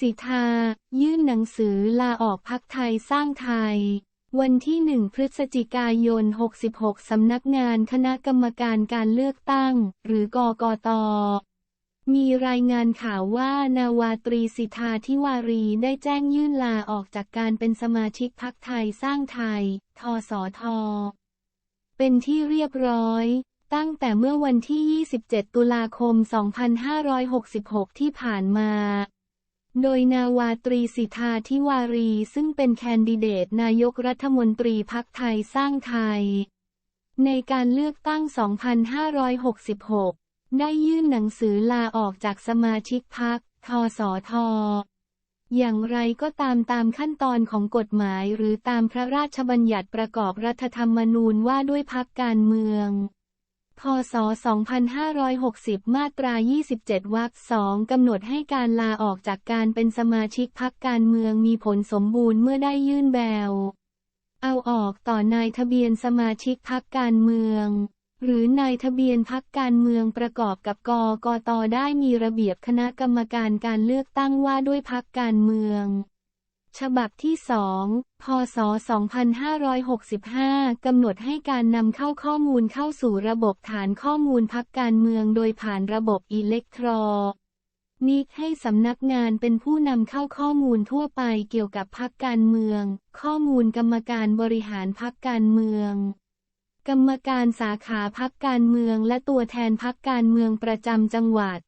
สิทธายื่นหนังสือลาออกพักไทยสร้างไทย วันที่ 1 พฤศจิกายน 66 สำนักงานคณะกรรมการการเลือกตั้ง หรือกกต มีรายงานข่าวว่านาวาตรีสิทธาทิวารีได้แจ้งยื่นลาออกจากการเป็นสมาชิกพักไทยสร้างไทย ทสท เป็นที่เรียบร้อยตั้งแต่เมื่อวันที่ 27 ตุลาคม 2566 ที่ผ่านมา โดยนาวาตรีสิทธาทิวารีซึ่งเป็นแคนดิเดตนายกรัฐมนตรีพักไทยสร้างไทย ในการเลือกตั้ง 2566 ได้ยื่นหนังสือลาออกจากสมาชิกพักทสท อย่างไรก็ตามตามขั้นตอนของกฎหมายหรือตามพระราชบัญญัติประกอบรัฐธรรมนูญว่าด้วยพักการเมือง พศ 2560 มาตรา 27 วรรคสองกำหนดให้การลาออกจากการเป็นสมาชิกพักการเมืองมีผลสมบูรณ์เมื่อได้ยื่นแบวเอาออกต่อนายทะเบียนสมาชิกพักการเมือง หรือนายทะเบียนพักการเมืองประกอบกับกกตได้มีระเบียบคณะกรรมการการเลือกตั้งว่าด้วยพักการเมือง ฉบับที่ 2 พศ 2565 กำหนดให้การนำเข้าข้อมูลเข้าสู่ระบบฐานข้อมูลพักการเมืองโดยผ่านระบบอิเล็กทรอนิกให้สำนักงานเป็นผู้นำเข้าข้อมูลทั่วไปเกี่ยวกับพักการเมือง ข้อมูลกรรมการบริหารพักการเมือง กรรมการสาขาพักการเมืองและตัวแทนพักการเมืองประจำจังหวัด